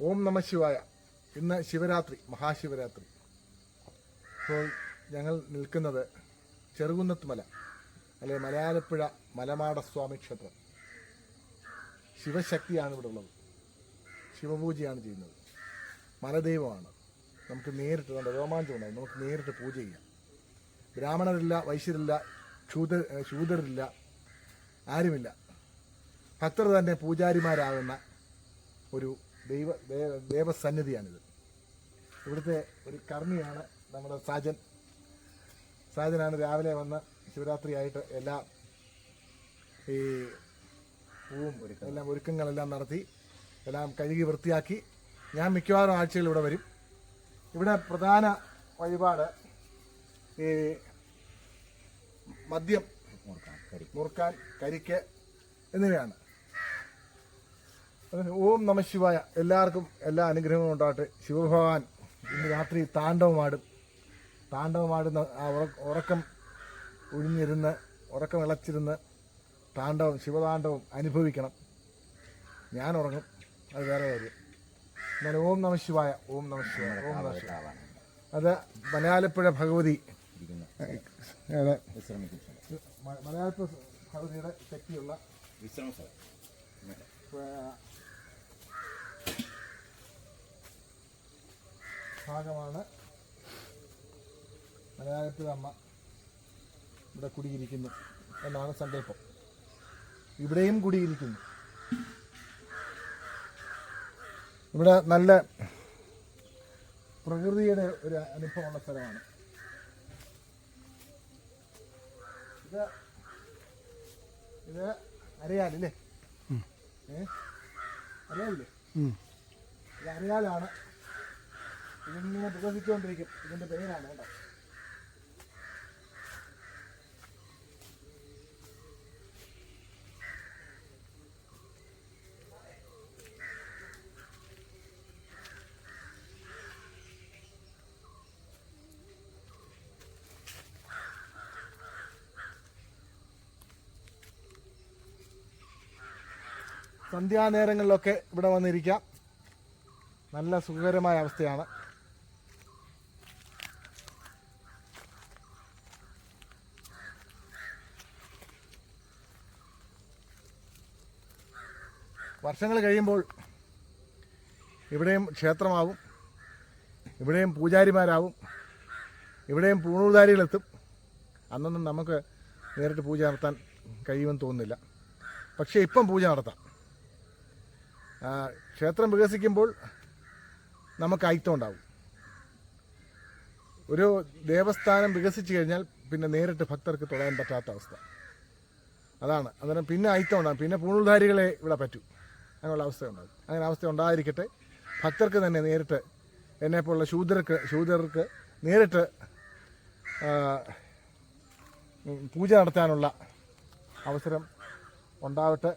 നമശിവായ ഇന്ന് ശിവരാത്രി മഹാശിവരാത്രി. ഇപ്പോൾ ഞങ്ങൾ നിൽക്കുന്നത് ചെറുകുന്നത്ത് മല അല്ലെ മലയാലപ്പുഴ മലമാടസ്വാമി ക്ഷേത്രം. ശിവശക്തിയാണ് ഇവിടെ ഉള്ളത്. ശിവപൂജയാണ് ചെയ്യുന്നത്. മലദൈവമാണ്. നമുക്ക് നേരിട്ട് നമ്മുടെ രോമാഞ്ചം ഉണ്ടാകും നമുക്ക് നേരിട്ട് പൂജ ചെയ്യാം. ബ്രാഹ്മണരില്ല വൈശ്യരില്ല ക്ഷൂദ ശൂദരില്ല ആരുമില്ല. ഭക്തർ തന്നെ പൂജാരിമാരാകുന്ന ഒരു ദൈവ ദേവസന്നിധിയാണിത്. ഇവിടുത്തെ ഒരു കർമ്മിയാണ് നമ്മുടെ സാജൻ. സാജനാണ് രാവിലെ വന്ന് ശിവരാത്രിയായിട്ട് എല്ലാ ഈ പൂവും എല്ലാം ഒരുക്കങ്ങളെല്ലാം നടത്തി എല്ലാം കഴുകി വൃത്തിയാക്കി. ഞാൻ മിക്കവാറും ആഴ്ചയിൽ ഇവിടെ വരും. ഇവിടെ പ്രധാന വഴിപാട് ഈ മദ്യം മുറുക്കാൻ കരിക്ക് എന്നിവയാണ്. ഓം നമ ശിവായ. എല്ലാവർക്കും എല്ലാ അനുഗ്രഹങ്ങളും ഉണ്ടാകട്ടെ. ശിവഭഗവാൻ ഇന്ന് രാത്രി താണ്ഡവമാടും. താണ്ഡവമാടുന്ന ആ ഉറ- ഉറക്കം ഒഴിഞ്ഞിരുന്ന് ഉറക്കം ഇളച്ചിരുന്ന് താണ്ഡവം ശിവതാണ്ഡവം അനുഭവിക്കണം. ഞാൻ ഉറങ്ങും. അത് വേറെ കാര്യം. എന്നാലും ഓം നമ ശിവായ. ഓം നമ ശിവായ. ഓം നമ ശിവായ. അത് മലയാളപ്പുഴ ഭഗവതി മലയാളപ്പുഴ ഭഗവതിയുടെ ശക്തിയുള്ള വിശ്രമ സ്ഥലം. ഭാഗമാണ്. മലയാളത്തിൽ അമ്മ ഇവിടെ കുടിയിരിക്കുന്നു. എന്നാണ് സങ്കല്പം. ഇവിടെയും കുടിയിരിക്കുന്നു. ഇവിടെ നല്ല പ്രകൃതിയുടെ ഒരു അനുഭവമുള്ള സ്ഥലമാണ്. ഇത് ഇത് അറിയാലല്ലേ അറിയാമില്ലേ ഇത് അറിയാലാണ് ഇതിങ്ങനെ വികസിച്ചുകൊണ്ടിരിക്കും ഇതിന്റെ പേരാണ് കേട്ടോ. സന്ധ്യാനേരങ്ങളിലൊക്കെ ഇവിടെ വന്നിരിക്കാം. നല്ല സുഖകരമായ അവസ്ഥയാണ്. വർഷങ്ങൾ കഴിയുമ്പോൾ ഇവിടെയും ക്ഷേത്രമാവും. ഇവിടെയും പൂജാരിമാരാവും. ഇവിടെയും പൂണൂതാരികളെത്തും അന്നൊന്നും നമുക്ക് നേരിട്ട് പൂജ നടത്താൻ കഴിയുമെന്ന് തോന്നുന്നില്ല. പക്ഷേ ഇപ്പം പൂജ നടത്താം. ക്ഷേത്രം വികസിക്കുമ്പോൾ നമുക്ക് ഐത്തം ഉണ്ടാവും. ഒരു ദേവസ്ഥാനം വികസിച്ചു കഴിഞ്ഞാൽ പിന്നെ നേരിട്ട് ഭക്തർക്ക് തൊഴാൻ പറ്റാത്ത അവസ്ഥ. അതാണ്. അന്നേരം പിന്നെ ഐത്തം ഉണ്ടാകും പിന്നെ പൂണുധാരികളെ ഇവിടെ പറ്റൂ. അങ്ങനെയുള്ള അവസ്ഥ ഉണ്ടാകും അങ്ങനെ അവസ്ഥ ഉണ്ടായിരിക്കട്ടെ. ഭക്തർക്ക് തന്നെ നേരിട്ട് എന്നെപ്പോലുള്ള ശൂദ്രർക്ക് ശൂദ്രർക്ക് നേരിട്ട് പൂജ നടത്താനുള്ള അവസരം ഉണ്ടാവട്ടെ.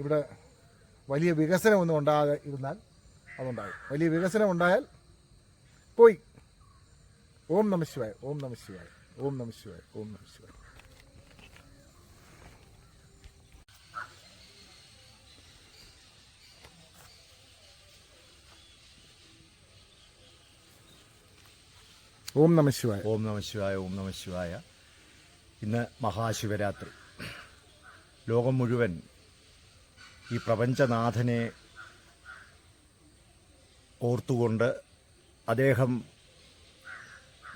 ഇവിടെ വലിയ വികസനമൊന്നും ഉണ്ടാകാതെ ഇരുന്നാൽ അതുണ്ടാകും. വലിയ വികസനം ഉണ്ടായാൽ പോയി. ഓം നമ ശിവായ ഓം നമ ശിവായ ഓം നമ ശിവായ ഓം നമ ശിവായ. ഓം നമ ശിവായ. ഓം നമ ശിവായ ഓം നമ ശിവായ. ഇന്ന് മഹാശിവരാത്രി. ലോകം മുഴുവൻ ഈ പ്രപഞ്ചനാഥനെ ഓർത്തുകൊണ്ട് അദ്ദേഹം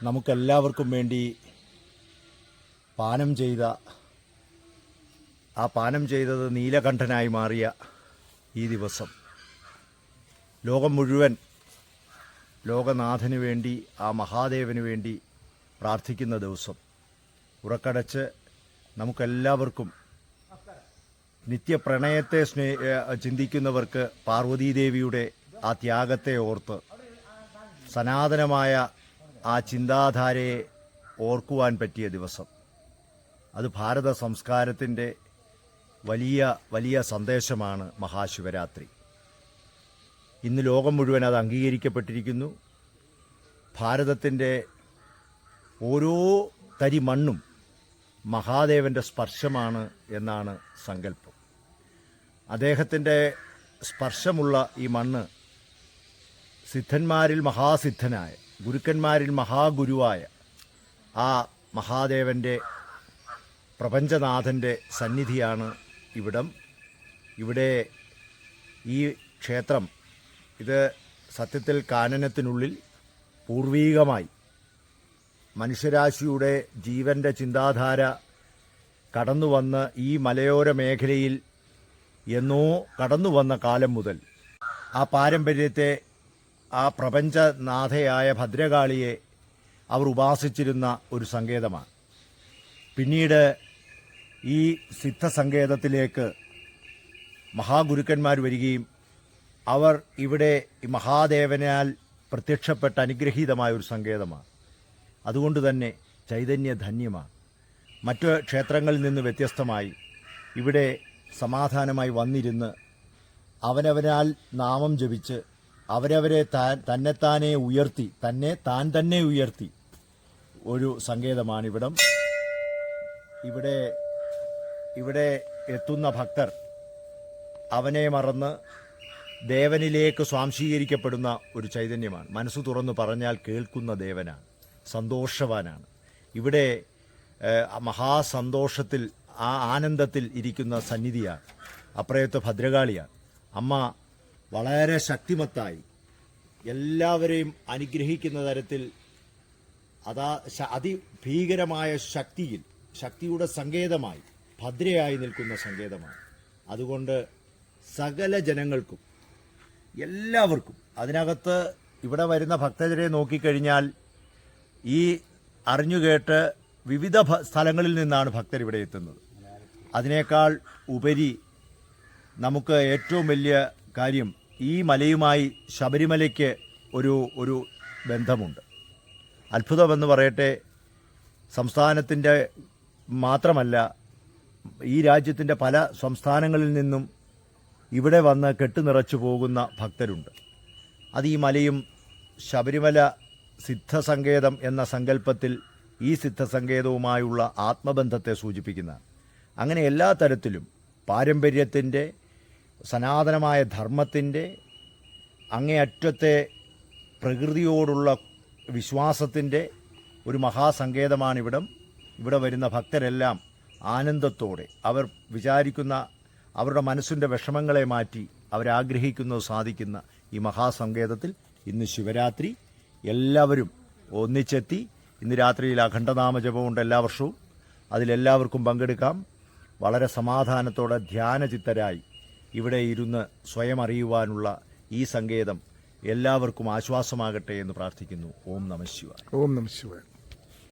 നമുക്കെല്ലാവർക്കും വേണ്ടി പാനം ചെയ്ത ആ പാനം ചെയ്തത് നീലകണ്ഠനായി മാറിയ ഈ ദിവസം. ലോകം മുഴുവൻ ലോകനാഥന് വേണ്ടി ആ മഹാദേവന് വേണ്ടി പ്രാർത്ഥിക്കുന്ന ദിവസം. ഉറക്കടച്ച് നമുക്കെല്ലാവർക്കും നിത്യപ്രണയത്തെ സ്നേ ചിന്തിക്കുന്നവർക്ക് പാർവതീദേവിയുടെ ആ ത്യാഗത്തെ ഓർത്ത് സനാതനമായ ആ ചിന്താധാരയെ ഓർക്കുവാൻ പറ്റിയ ദിവസം. അത് ഭാരത സംസ്കാരത്തിന്റെ വലിയ വലിയ സന്ദേശമാണ് മഹാശിവരാത്രി. ഇന്ന് ലോകം മുഴുവൻ അത് അംഗീകരിക്കപ്പെട്ടിരിക്കുന്നു. ഭാരതത്തിന്റെ ഓരോ തരി മണ്ണും മഹാദേവന്റെ സ്പർശമാണ് എന്നാണ് സങ്കല്പം. അദ്ദേഹത്തിന്റെ സ്പർശമുള്ള ഈ മണ്ണ് സിദ്ധന്മാരിൽ മഹാസിദ്ധനായ ഗുരുക്കന്മാരിൽ മഹാഗുരുവായ ആ മഹാദേവന്റെ പ്രപഞ്ചനാഥന്റെ സന്നിധിയാണ് ഇവിടം. ഇവിടെ ഈ ക്ഷേത്രം ഇത് സത്യത്തിൽ കാനനത്തിനുള്ളിൽ പൂർവീകമായി മനുഷ്യരാശിയുടെ ജീവന്റെ ചിന്താധാര കടന്നു വന്ന് ഈ മലയോര മേഖലയിൽ എന്നോ കടന്നു വന്ന കാലം മുതൽ ആ പാരമ്പര്യത്തെ ആ പ്രപഞ്ചനാഥയായ ഭദ്രകാളിയെ അവർ ഉപാസിച്ചിരുന്ന ഒരു സങ്കേതമാണ്. പിന്നീട് ഈ സിദ്ധസങ്കേതത്തിലേക്ക് മഹാഗുരുക്കന്മാർ വരികയും അവർ ഇവിടെ ഈ മഹാദേവനാൽ പ്രത്യക്ഷപ്പെട്ട അനുഗ്രഹീതമായ ഒരു സങ്കേതമാണ്. അതുകൊണ്ട് തന്നെ ചൈതന്യധന്യമാണ്. മറ്റ് ക്ഷേത്രങ്ങളിൽ നിന്ന് വ്യത്യസ്തമായി ഇവിടെ സമാധാനമായി വന്നിരുന്ന് അവനവനാൽ നാമം ജപിച്ച് അവരവരെ താൻ തന്നെത്താനെ ഉയർത്തി തന്നെ താൻ തന്നെ ഉയർത്തി. ഒരു സങ്കേതമാണിവിടം. ഇവിടെ ഇവിടെ എത്തുന്ന ഭക്തർ അവനെ മറന്ന് ദേവനിലേക്ക് സ്വാംശീകരിക്കപ്പെടുന്ന ഒരു ചൈതന്യമാണ്. മനസ്സ് തുറന്നു പറഞ്ഞാൽ കേൾക്കുന്ന ദേവനാണ് സന്തോഷവാനാണ്. ഇവിടെ മഹാസന്തോഷത്തിൽ ആ ആനന്ദത്തിൽ ഇരിക്കുന്ന സന്നിധിയാണ്. അപ്രയത്ത് ഭദ്രകാളിയാണ്. അമ്മ വളരെ ശക്തിമത്തായി എല്ലാവരെയും അനുഗ്രഹിക്കുന്ന തരത്തിൽ അതാ അതിഭീകരമായ ശക്തിയിൽ ശക്തിയുടെ സങ്കേതമായി ഭദ്രയായി നിൽക്കുന്ന സങ്കേതമാണ്. അതുകൊണ്ട് സകല ജനങ്ങൾക്കും എല്ലാവർക്കും അതിനകത്ത് ഇവിടെ വരുന്ന ഭക്തജരെ നോക്കിക്കഴിഞ്ഞാൽ ഈ അറിഞ്ഞുകേട്ട് വിവിധ സ്ഥലങ്ങളിൽ നിന്നാണ് ഭക്തർ ഇവിടെ എത്തുന്നത്. അതിനേക്കാൾ ഉപരി നമുക്ക് ഏറ്റവും വലിയ കാര്യം ഈ മലയുമായി ശബരിമലയ്ക്ക് ഒരു ഒരു ബന്ധമുണ്ട്. അത്ഭുതമെന്ന് പറയട്ടെ സംസ്ഥാനത്തിന്റെ മാത്രമല്ല ഈ രാജ്യത്തിന്റെ പല സംസ്ഥാനങ്ങളിൽ നിന്നും ഇവിടെ വന്ന് കെട്ടുനിറച്ചു പോകുന്ന ഭക്തരുണ്ട്. അത് ഈ മലയും ശബരിമല സിദ്ധസങ്കേതം എന്ന സങ്കല്പത്തിൽ ഈ സിദ്ധസങ്കേതവുമായുള്ള ആത്മബന്ധത്തെ സൂചിപ്പിക്കുന്നതാണ്. അങ്ങനെ എല്ലാ തരത്തിലും പാരമ്പര്യത്തിന്റെ സനാതനമായ ധർമ്മത്തിന്റെ അങ്ങേയറ്റത്തെ പ്രകൃതിയോടുള്ള വിശ്വാസത്തിന്റെ ഒരു മഹാസങ്കേതമാണിവിടം. ഇവിടെ വരുന്ന ഭക്തരെല്ലാം ആനന്ദത്തോടെ അവർ വിചാരിക്കുന്ന അവരുടെ മനസ്സിന്റെ വിഷമങ്ങളെ മാറ്റി അവരാഗ്രഹിക്കുന്നത് സാധിക്കുന്ന ഈ മഹാസങ്കേതത്തിൽ ഇന്ന് ശിവരാത്രി എല്ലാവരും ഒന്നിച്ചെത്തി ഇന്ന് രാത്രിയിൽ അഖണ്ഡനാമ ജപമുണ്ട് എല്ലാ വർഷവും. അതിലെല്ലാവർക്കും പങ്കെടുക്കാം. വളരെ സമാധാനത്തോടെ ധ്യാനചിത്തരായി ഇവിടെ ഇരുന്ന് സ്വയം അറിയുവാനുള്ള ഈ സങ്കേതം എല്ലാവർക്കും ആശ്വാസമാകട്ടെ എന്ന് പ്രാർത്ഥിക്കുന്നു. ഓം നമ ശിവായ. ഓം നമ ശിവായ.